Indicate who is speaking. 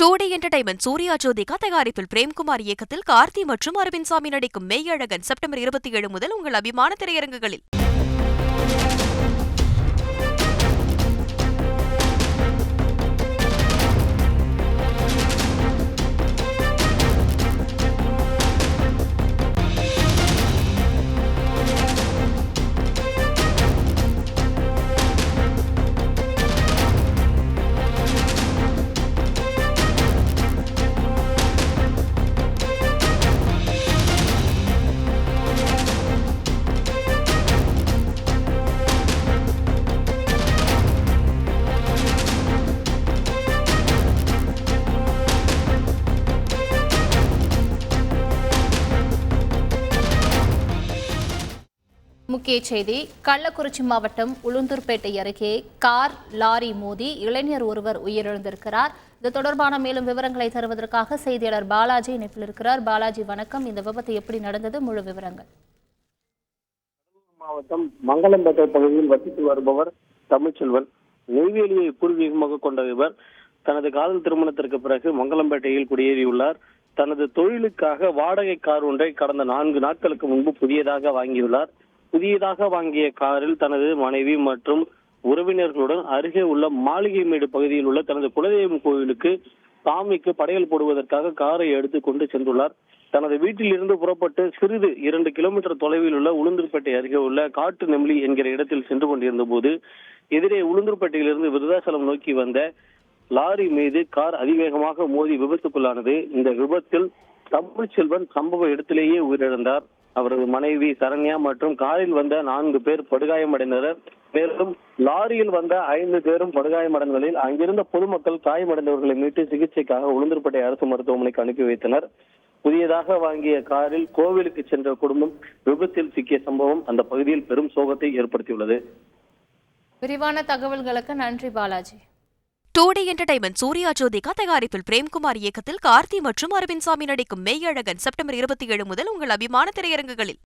Speaker 1: டூடி entertainment Suriya Jyothika தயாரிப்பில் பிரேம்குமார் இயக்கத்தில் கார்த்தி மற்றும் அரவிந்த் சாமி நடிக்கும் மெய்யழகன் செப்டம்பர் இருபத்தி ஏழு முதல் உங்கள் அபிமான திரையரங்குகளில்.
Speaker 2: முக்கிய செய்தி கள்ளக்குறிச்சி மாவட்டம் உளுந்தூர்பேட்டை அருகே கார் லாரி மோதி இளைஞர் ஒருவர் உயிரிழந்திருக்கிறார். இது தொடர்பான மேலும் விவரங்களை தருவதற்காக செய்தியாளர் பாலாஜி இணைப்பில் இருக்கிறார். பாலாஜி வணக்கம். இந்த விபத்து எப்படி நடந்தது? முழு விவரங்கள்.
Speaker 3: மாவட்டம் மங்களம்பேட்டை பகுதியில் வசித்து வருபவர் தமிழ்ச்செல்வன். நெய்வேலியை பூர்வீகமாக கொண்ட இவர் தனது காதல் திருமணத்திற்கு பிறகு மங்களம்பேட்டையில் குடியேறியுள்ளார். தனது தொழிலுக்காக வாடகை கார் ஒன்றை கடந்த நான்கு நாட்களுக்கு முன்பு புதியதாக வாங்கியுள்ளார். புதியதாக வாங்கிய காரில் தனது மனைவி மற்றும் உறவினர்களுடன் அருகே உள்ள மாளிகை மேடு பகுதியில் உள்ள தனது குலதெய்வம் கோவிலுக்கு சாமிக்கு படையல் போடுவதற்காக காரை எடுத்து கொண்டு சென்றுள்ளார். தனது வீட்டில் இருந்து புறப்பட்டு சிறிது இரண்டு கிலோமீட்டர் தொலைவில் உள்ள உளுந்தூர்பேட்டை அருகே உள்ள காட்டு நெம்லி என்கிற இடத்தில் சென்று கொண்டிருந்த போது எதிரே உளுந்தூர்பேட்டையிலிருந்து விருதாசலம் நோக்கி வந்த லாரி மீது கார் அதிவேகமாக மோதி விபத்துக்குள்ளானது. இந்த விபத்தில் தமிழ்ச்செல்வன் சம்பவ இடத்திலேயே உயிரிழந்தார். அவரது மனைவி சரண்யா மற்றும் காரில் வந்த நான்கு பேர் படுகாயமடைந்தனர். மேலும் லாரியில் வந்த ஐந்து பேரும் படுகாயமடைந்ததில் அங்கிருந்த பொதுமக்கள் காயமடைந்தவர்களை மீட்டு சிகிச்சைக்காக உளுந்தூர்பேட்டை அரசு மருத்துவமனைக்கு அனுப்பி வைத்தனர். புதியதாக வாங்கிய காரில் கோவிலுக்கு சென்ற குடும்பம் விபத்தில் சிக்கிய சம்பவம் அந்த பகுதியில் பெரும் சோகத்தை ஏற்படுத்தியுள்ளது.
Speaker 2: விரிவான தகவல்களுக்கு நன்றி Balaji.
Speaker 1: Two D entertainment Suriya Jyothika தயாரிப்பில் பிரேம்குமார் இயக்கத்தில் கார்த்தி மற்றும் அரவிந்த் சாமி நடிக்கும் மெய்யழகன் செப்டம்பர் இருபத்தி ஏழு முதல் உங்கள் அபிமான திரையரங்குகளில்.